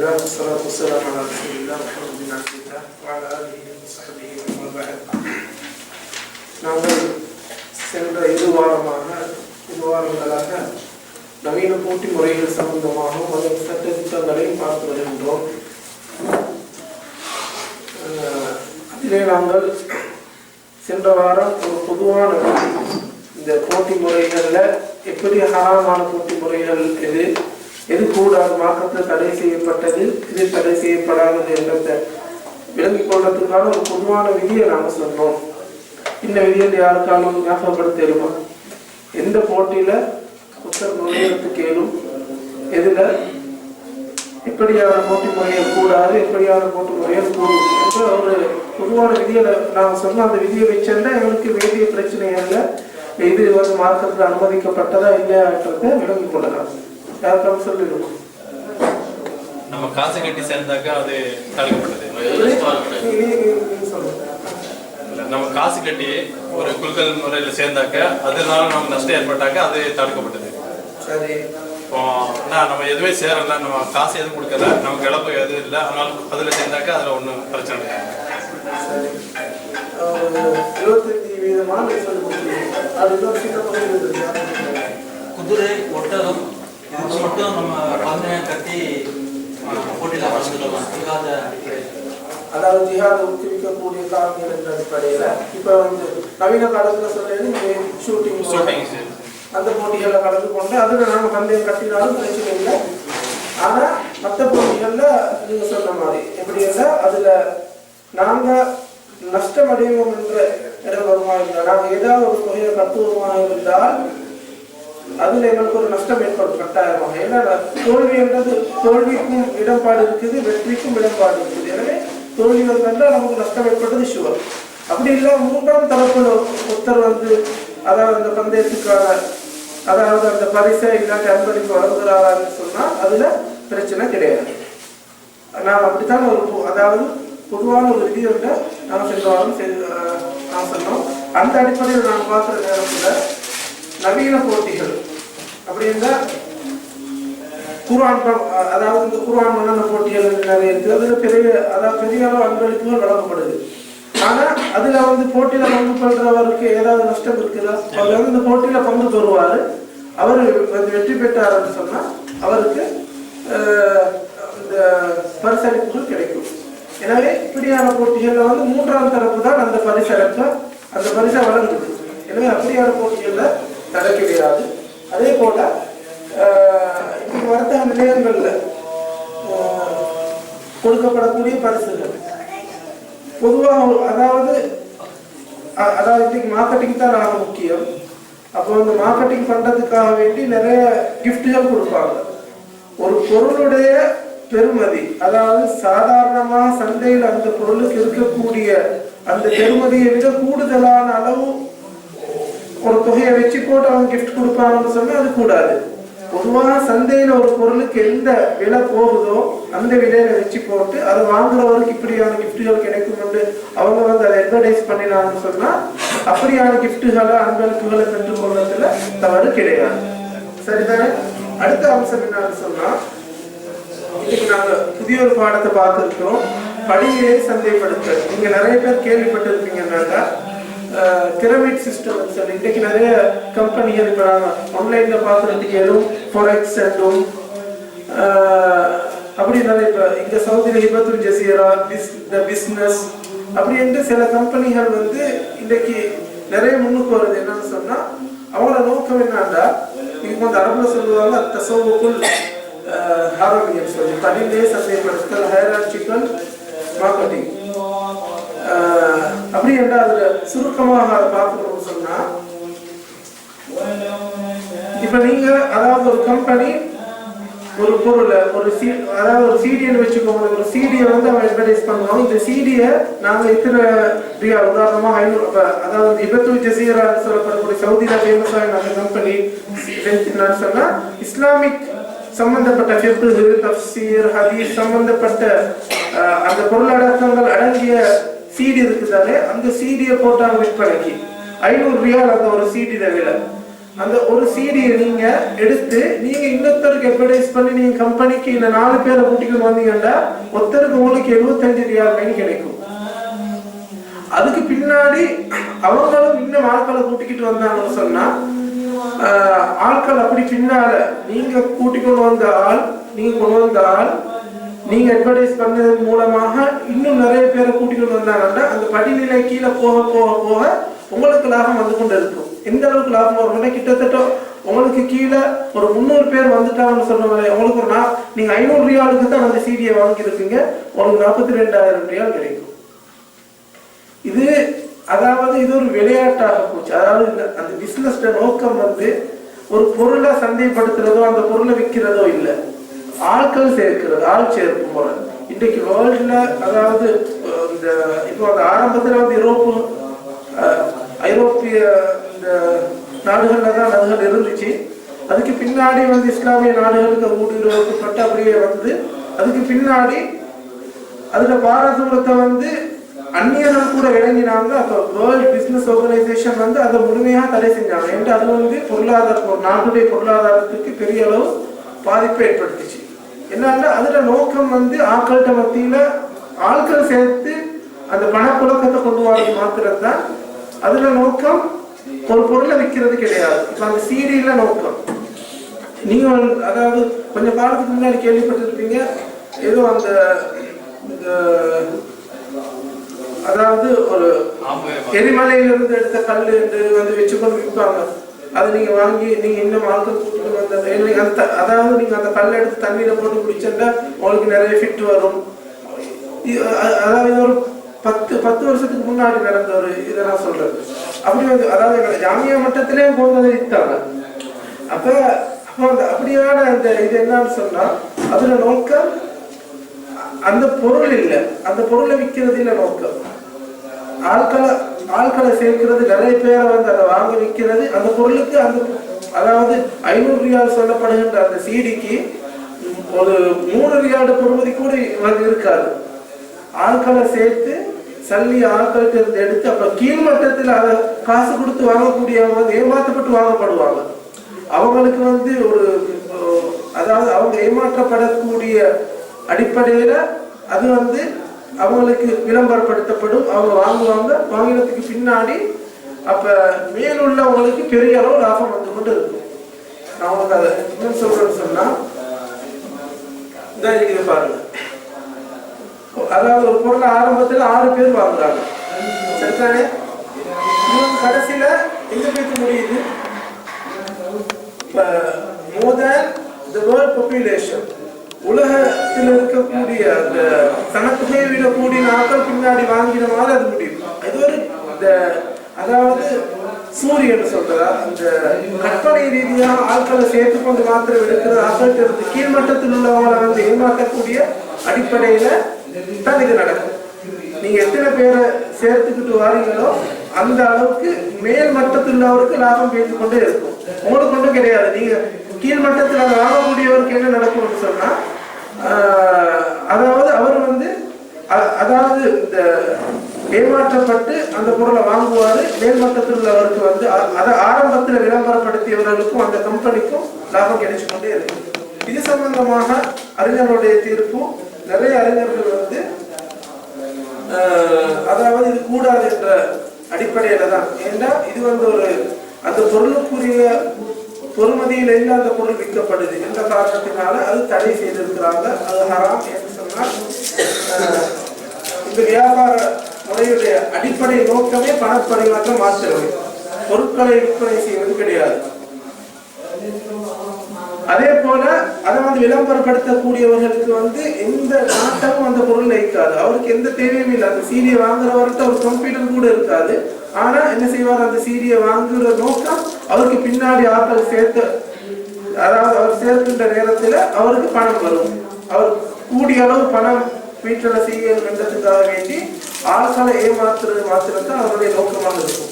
لله والصلاة والسلام على رسول الله محمد بن عبد الله وعلى آله وصحبه ومن بعد நாங்கள் சென்ற இரு வாரமாக இரு வாரங்களாக நவீன போட்டி முறைகள் சம்பந்தமாகவும் அதன் சட்ட திட்டங்களையும் பார்த்து வருகின்றோம் அஹ், அதிலே நாங்கள் சென்ற வாரம் ஒரு பொதுவான இந்த போட்டி முறைகளில் எப்படி ஹராமான போட்டி முறைகள் எது எது கூடாது மார்க்கத்தில் தடை செய்யப்பட்டது இது தடை செய்யப்படாதது என்றதை விளங்கிக் கொள்றதுக்கான ஒரு பொதுவான விதியை நாங்கள் சொல்றோம். இந்த விதியில் யாருக்காலும் ஞாபகப்படுத்திடுமா எந்த போட்டியில புத்தர் நுழையத்துக்கு ஏழும் எதுல? எப்படியான போட்டி முறையை கூடாது எப்படியான போட்டி முறையை கூடும் என்ற ஒரு பொதுவான விதியை நான் சொன்ன அந்த விதியை வச்சிருந்தா எங்களுக்கு வேண்டிய பிரச்சனை இல்லை இது வந்து மார்க்கத்தில் அனுமதிக்கப்பட்டதா இல்லையான்றதை விளங்கிக் கொள்ளலாம். நம்ம காசு கட்டி சேர்ந்தாக்கா அது தடுக்கப்பட்டது. நம்ம காசு கட்டி ஒரு குழுக்கள் முறையில் சேர்ந்தாக்க அதனால நமக்கு நஷ்டம் ஏற்பட்டாக்க அது தடுக்கப்பட்டது. சரி. இப்போ நான் நம்ம எதுவுமே சேரல நம்ம காசு எதுவும் கொடுக்கல நமக்கு இழப்பு எதுவும் இல்லை அதனால அதில் சேர்ந்தாக்க அதில் ஒன்றும் பிரச்சனை இல்லை. குதிரை ஒட்டகம் இதுக்கு மட்டும் நம்ம பதினேழு கட்டி போட்டியில் அடிப்படையில் அதாவது ஜிஹாத் ஊக்குவிக்கக்கூடிய காரணங்கள் என்ற அடிப்படையில் இப்போ வந்து நவீன காலத்தில் சொல்றது ஷூட்டிங் ஷூட்டிங் அந்த போட்டிகளில் கலந்து கொண்டு அதில் நாங்கள் பந்தயம் கட்டினாலும் பிரச்சனை இல்லை. ஆனால் மற்ற போட்டிகளில் நீங்கள் சொன்ன மாதிரி எப்படி இருந்தால் அதில் நாங்கள் நஷ்டம் அடைவோம் என்ற இடம் வருமா இருந்தால் நாங்கள் ஏதாவது ஒரு தொகையை கட்டுவோமாக இருந்தால் அதில் எங்களுக்கு ஒரு நஷ்டம் ஏற்படும் கட்டாயமாக. ஏன்னா தோல்வி என்றது தோல்விக்கும் இடம்பாடு இருக்குது வெற்றிக்கும் இடம்பாடு இருக்குது. எனவே தோல்வி வந்தால் நமக்கு நஷ்டம் ஏற்பட்டது ஷுவர் அப்படி இல்லை மூன்றாம் தரப்புல ஒருத்தர் வந்து அதாவது அந்த பந்தயத்துக்கான அதாவது அந்த பரிசை இல்லாட்டி அன்பளிப்பு வழங்குகிறாரான்னு சொன்னால் அதில் பிரச்சனை கிடையாது. நான் அப்படித்தான் ஒரு அதாவது பொதுவான ஒரு விதி ஒன்றை நான் சென்ற வாரம் செய்து நான் சொன்னோம் அந்த அடிப்படையில் நான் பார்க்குற நேரத்தில் நவீன போட்டிகள் அப்படி இருந்தால் குரான் அதாவது இந்த குரான் மன்னன போட்டிகள் நிறைய இருக்குது அதில் பெரிய அதாவது பெரிய அளவு அன்பளிப்புகள் வழங்கப்படுது. ஆனால் அதில் வந்து போட்டியில் பங்கு பெறுறவருக்கு ஏதாவது நஷ்டம் இருக்குதா? அவர் வந்து இந்த போட்டியில் பங்கு பெறுவார். அவர் வந்து வெற்றி பெற்றாருன்னு சொன்னால் அவருக்கு இந்த பரிசளிப்புகள் கிடைக்கும். எனவே இப்படியான போட்டிகளில் வந்து மூன்றாம் தரப்பு தான் அந்த பரிசளிப்பை அந்த பரிசை வழங்குது. எனவே அப்படியான போட்டிகளில் தடை கிடையாது அதே போல அஹ், வர்த்தக நிலையங்களில் கொடுக்கப்படக்கூடிய பரிசுகள். பொதுவாக அதாவது அதாவது மார்க்கெட்டிங் தான் ஆக முக்கியம். அப்போ அந்த மார்க்கெட்டிங் பண்றதுக்காக வேண்டி நிறைய கிஃப்ட்டுகள் கொடுப்பாங்க. ஒரு பொருளுடைய பெருமதி அதாவது சாதாரணமாக சந்தையில் அந்த பொருளுக்கு இருக்கக்கூடிய அந்த பெருமதியை விட கூடுதலான அளவு ஒரு தொகையை வச்சு போட்டு அவங்க கிஃப்ட் கொடுப்பாங்கன்னு சொன்னா அது கூடாது. பொதுவாக சந்தையில ஒரு பொருளுக்கு எந்த விலை போகுதோ அந்த விலையில வச்சு போட்டு அதை வாங்குறவருக்கு இப்படியான கிஃப்ட்டுகள் கிடைக்கும் அவங்க வந்து அதை அட்வர்டைஸ் பண்ணினாங்கன்னு சொன்னா அப்படியான கிஃப்ட்டுகளை அன்பளிப்புகளை பெற்றுக் கொள்வதில் தவறு கிடையாது. சரிதானே? அடுத்த அம்சம் என்னன்னு சொன்னா இன்னைக்கு நாங்க புதிய ஒரு பாடத்தை பார்த்துருக்கோம் படியிலே சந்தைப்படுத்த நீங்க நிறைய பேர் கேள்விப்பட்டிருப்பீங்கன்னாக்கா பிரமிட் சிஸ்டம் சொல்லி இன்னைக்கு நிறைய கம்பெனிகள் இப்போ ஆன்லைனில் ஆன்லைன்ல பார்க்குறதுக்கு எதுவும் ஃபொரெக்ஸ் அண்டும் அப்படி நிறைய இப்போ இங்க சவுதியில் ஹிபத்துல் ஜசீரா பிஸ் த பிஸ்னஸ் அப்படின்ட்டு சில கம்பெனிகள் வந்து இன்னைக்கு நிறைய முன்னுக்கு வருது. என்னன்னு சொன்னா அவங்களோட நோக்கம் என்னன்னா இதுக்கு வந்து அரபுல சொல்லுவாங்க தசவுக்குள் ஹாரமியம் சொல்லி. படியிலே சந்தைப்படுத்தல் ஹைராச்சிக்கல் மார்க்கெட்டிங் அப்படி என்றால் அதுல சுருக்கமாக அதை பார்க்கணும்னு சொன்னா இப்ப நீங்க அதாவது ஒரு கம்பெனி ஒரு பொருளை ஒரு சி அதாவது ஒரு சீடியை வச்சுக்கோங்க ஒரு சீடியை வந்து அவன் அட்வர்டைஸ் பண்ணுவாங்க. இந்த சீடியை நாங்கள் இத்தனை ரியால் உதாரணமாக ஐநூறு இப்ப அதாவது இபத்து ஜசீரா சொல்லப்படக்கூடிய சவுதியில ஃபேமஸான அந்த கம்பெனி என்னன்னு சொன்னா இஸ்லாமிக் சம்பந்தப்பட்ட ஃபிக்ஹு தஃப்சீர் ஹதீஸ் சம்பந்தப்பட்ட அந்த பொருளடக்கங்கள் அடங்கிய சீடி இருக்குதானே? அந்த சீடியை போட்டாங்க விற்பனைக்கு ஐநூறு ரியால் அந்த ஒரு சீடி விலை. அந்த ஒரு சீடியை நீங்க எடுத்து நீங்க இன்னொருத்தருக்கு அட்வர்டைஸ் பண்ணி நீங்க கம்பெனிக்கு இந்த நாலு பேரை கூட்டிக்கொண்டு வந்தீங்கன்னா ஒருத்தருக்கு உங்களுக்கு எழுபத்தஞ்சு ரியால் மைன் கிடைக்கும். அதுக்கு பின்னாடி அவங்களும் இன்னும் ஆட்களை கூட்டிக்கிட்டு வந்தாங்கன்னு சொன்னா ஆஹ், ஆட்கள் அப்படி பின்னால நீங்க கூட்டிக் கொண்டு வந்த ஆள் நீங்க கொண்டு வந்த ஆள் நீங்க அட்வர்டைஸ் பண்ணதன் மூலமாக இன்னும் நிறைய பேரை கூட்டிகிட்டு வந்தாங்கன்னா அந்த படிநிலை கீழே போக போக போக உங்களுக்கு லாபம் வந்து கொண்டு இருக்கும் எந்த அளவுக்கு லாபம் வரும்னா கிட்டத்தட்ட உங்களுக்கு கீழே ஒரு முந்நூறு பேர் வந்துட்டாங்கன்னு சொன்ன உங்களுக்கு ஒரு நா நீங்க ஐநூறு ரியாலுக்கு தான் அந்த சீடியை வாங்கியிருப்பீங்க. உங்களுக்கு நாற்பத்தி ரெண்டாயிரம் ரியால் கிடைக்கும். இது அதாவது இது ஒரு விளையாட்டாக போச்சு. அதாவது அந்த பிசினஸ் நோக்கம் வந்து ஒரு பொருளை சந்தைப்படுத்துறதோ அந்த பொருளை விற்கிறதோ இல்லை. ஆட்கள் சேர்க்கிறது ஆள் சேர்ப்பு முறை. இன்றைக்கு வேர்ல்டில் அதாவது இந்த இப்போ அந்த ஆரம்பத்தில் வந்து யூரோப்பு ஐரோப்பிய இந்த நாடுகளில் தான் நாடுகள் இருந்துச்சு. அதுக்கு பின்னாடி வந்து இஸ்லாமிய நாடுகளுக்கு அது ஊடுருவப்பட்டு அப்படியே வந்து அதுக்கு பின்னாடி அதில் பாரதூரத்தை வந்து அந்நியர்கள் கூட விளங்கினாங்க அப்போ வேர்ல்ட் பிஸ்னஸ் ஆர்கனைசேஷன் வந்து அதை முழுமையாக தடை செஞ்சாங்க. ஏன்ட்டு அது வந்து பொருளாதார நாட்டுடைய பொருளாதாரத்துக்கு பெரிய அளவு பாதிப்பை ஏற்படுத்துச்சு. என்னன்னா அதுல நோக்கம் வந்து ஆட்கள்கிட்ட மத்தியில ஆட்கள் சேர்த்து அந்த பணப்புழக்கத்தை கொண்டு வரது மாத்திரம் தான் அதுல நோக்கம் ஒரு பொருளை விற்கிறது கிடையாது. இப்ப அந்த சீடியில நோக்கம். நீங்க வந்து- அதாவது கொஞ்சம் காலத்துக்கு முன்னாடி கேள்விப்பட்டிருப்பீங்க ஏதோ அந்த அதாவது ஒரு எரிமலையிலிருந்து எடுத்த கல் வந்து வச்சு கொண்டு விற்பாங்க. அது நீங்க வாங்கி நீங்க இன்னும் ஆட்கள் கூட்டிட்டு அந்த அதாவது நீங்க அந்த கல்லை எடுத்து தண்ணியில போட்டு குடிச்சிருந்தா உங்களுக்கு நிறைய ஃபிட் வரும். அதாவது ஒரு பத்து பத்து வருஷத்துக்கு முன்னாடி நடந்த ஒரு இதை நான் சொல்றேன் அப்படி வந்து அதாவது எங்களை ஜாமியா மட்டத்திலே போனதை வித்தாங்க அப்ப அப்போ அந்த அப்படியான அந்த இது என்னன்னு சொன்னா அதுல நோக்கம் அந்த பொருள் இல்லை. அந்த பொருளை விற்கிறது இல்லை நோக்கம். ஆட்களை ஆட்களை சேர்க்கிறது நிறைய பேரை வந்து அதை வாங்க விற்கிறது. அந்த பொருளுக்கு அந்த அதாவது ஐநூறு ரியால் சொல்லப்படுகின்ற அந்த சீடிக்கு ஒரு மூணு ரியால் பொறுமதி கூட வந்து இருக்காது. ஆட்களை சேர்த்து சல்லி ஆட்கள்கிட்ட இருந்து எடுத்து அப்ப கீழ்மட்டத்தில் அதை காசு கொடுத்து வாங்கக்கூடியவங்க வந்து ஏமாற்றப்பட்டு வாங்கப்படுவாங்க. அவங்களுக்கு வந்து ஒரு அதாவது அவங்க ஏமாற்றப்படக்கூடிய அடிப்படையில அது வந்து அவங்களுக்கு விளம்பரப்படுத்தப்படும். அவங்க வாங்குவாங்க. வாங்கினதுக்கு பின்னாடி அப்ப மேலுள்ளவங்களுக்கு பெரிய அளவு லாபம் வந்து கொண்டு இருக்கும் நான் உங்களுக்கு அதை இன்னும் சொல்றேன்னு சொன்னா இந்த இருக்குது பாருங்க. அதாவது ஒரு பொருளை ஆரம்பத்தில் ஆறு பேர் வாங்குறாங்க. சரிதானே? கடைசியில் கடைசியில எங்க போய் முடியுது? இப்ப மோர் தேன் த வேர்ல்ட் பாப்புலேஷன் உலகத்தில் இருக்கக்கூடிய அந்த தனக்குமே விடக்கூடிய நாட்கள் பின்னாடி வாங்கின மாதிரி அது முடியும் இது ஒரு இந்த அதாவது சூரியன் சொல்றதா? இந்த கற்பனை ரீதியாக ஆட்களை சேர்த்து கொண்டு மாத்திரம் எடுக்கிற ஆட்கள்கிட்ட கீழ்மட்டத்தில் உள்ளவங்களை வந்து ஏமாற்றக்கூடிய அடிப்படையில தான் இது நடக்கும் நீங்க எத்தனை பேரை சேர்த்துக்கிட்டு வாரீங்களோ அந்த அளவுக்கு மேல் மட்டத்தில் உள்ளவருக்கு லாபம் பேசி கொண்டே இருக்கும். உங்களுக்கு ஒன்றும் கிடையாது. நீங்க கீழ் மட்டத்தில் அதை வாங்கக்கூடியவருக்கு என்ன நடக்கும்னு சொன்னா அதாவது அவர் வந்து அதாவது இந்த ஏமாற்றப்பட்டு அந்த பொருளை வாங்குவாரு மேல்மட்டத்தில் உள்ளவருக்கு வந்து அதை ஆரம்பத்தில் விளம்பரப்படுத்தியவர்களுக்கும் அந்த கம்பெனிக்கும் லாபம் கிடைச்சு கொண்டே இருக்கு. இது சம்பந்தமாக அறிஞர்களுடைய தீர்ப்பும் நிறைய அறிஞர்கள் வந்து அதாவது இது கூடாது என்ற அடிப்படையில தான். ஏன்னா இது வந்து ஒரு அந்த பொருளுக்குரிய பொறுமதியில இருந்து அந்த பொருள் விற்கப்படுது. என்ற காரணத்தினால? அது தடை செய்திருக்கிறாங்க. அது ஹராம் என்று சொன்னால் இந்த வியாபார முறையுடைய அடிப்படை நோக்கமே பணப்பரிமாற்றம் மாற்றுறது பொருட்களை விற்பனை செய்வது கிடையாது. அதே போல அதை வந்து விளம்பரப்படுத்தக்கூடியவர்களுக்கு வந்து எந்த நாட்டமும் அந்த பொருள் இருக்காது அவருக்கு எந்த தேவையும் இல்லை. அந்த சீடியை வாங்குறவர்கிட்ட ஒரு கம்ப்யூட்டர் கூட இருக்காது. ஆனா என்ன செய்வார்? அந்த சீடியை வாங்குற நோக்கம் அவருக்கு பின்னாடி ஆட்கள் சேர்த்து அதாவது அவர் சேர்க்கின்ற நேரத்துல அவருக்கு பணம் வரும். அவர் கூடிய அளவு பணம் வீட்டில் செய்ய வேண்டதுக்காக வேண்டி ஆட்களை ஏமாத்துறது மாத்திரம் அவருடைய நோக்கமாக இருக்கும்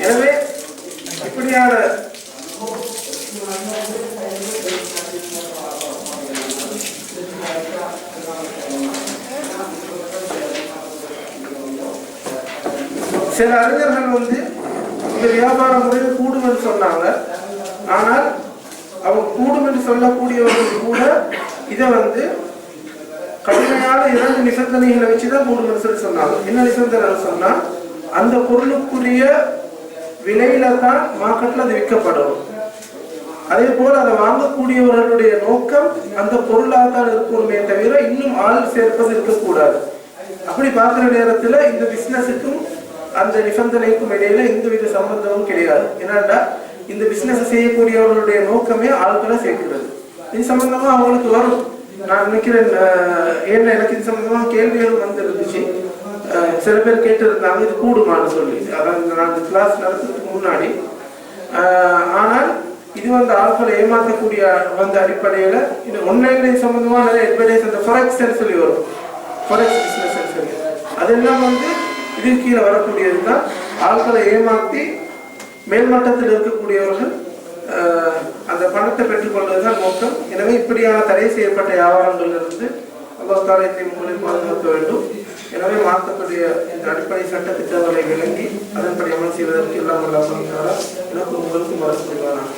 எனவே இப்படியான சில அறிஞர்கள் வந்து இந்த வியாபார முறையை கூடும் என்று சொன்னாங்க. ஆனால் அவங்க கூடும் என்று சொல்லக்கூடியவர்கள் கூட இதை வந்து கடுமையான இரண்டு நிபந்தனைகளை வச்சுதான் கூடும் என்று சொல்லி சொன்னாங்க. என்ன நிபந்தனை சொன்னா அந்த பொருளுக்குரிய விலையில தான் மார்க்கெட்ல அது விற்கப்படும். அதே போல அதை வாங்கக்கூடியவர்களுடைய நோக்கம் அந்த பொருளாக தான் இருக்கணுமே தவிர இன்னும் ஆள் சேர்ப்பது இருக்கக்கூடாது. அப்படி பார்க்குற நேரத்தில் இந்த பிஸ்னஸுக்கும் அந்த நிபந்தனைக்கும் இடையில எந்தவித சம்பந்தமும் கிடையாது. என்னன்னா இந்த பிசினஸ் செய்யக்கூடியவர்களுடைய நோக்கமே ஆட்களை சேர்க்கிறது இது சம்பந்தமா அவங்களுக்கு வரும். நான் நினைக்கிறேன் ஏன்னா எனக்கு இது சம்பந்தமா கேள்விகள் வந்துருந்துச்சு. சில பேர் கேட்டிருந்தாங்க இது கூடுமான்னு சொல்லி. அதாவது நான் கிளாஸ் நடத்துறதுக்கு முன்னாடி. ஆனால் இது வந்து ஆட்களை ஏமாற்றக்கூடிய வந்த அடிப்படையில இது ஒன்லைன் சம்பந்தமா நிறைய அட்வர்டைஸ் அந்த ஃபொரெக்ஸ் சொல்லி வரும். ஃபொரெக்ஸ் பிசினஸ் சொல்லி. அதெல்லாம் வந்து இது கீழே வரக்கூடியது தான் ஆட்களை ஏமாற்றி மேல்மட்டத்தில் இருக்கக்கூடியவர்கள் அந்த பணத்தை பெற்றுக்கொள்வதுதான் நோக்கம். எனவே இப்படியான தடை செய்யப்பட்ட வியாபாரங்களிலிருந்து அல்லாஹ் என்னை பாதுகாக்க வேண்டும். எனவே மாற்றக்கூடிய இந்த அடிப்படை சட்ட திட்டங்களை விளங்கி அதன்படி அமல் செய்வதற்கு எல்லாம் எல்லாம் அல்லாஹ் எனக்கு உங்களுக்கும் வரக்கூடியவானாக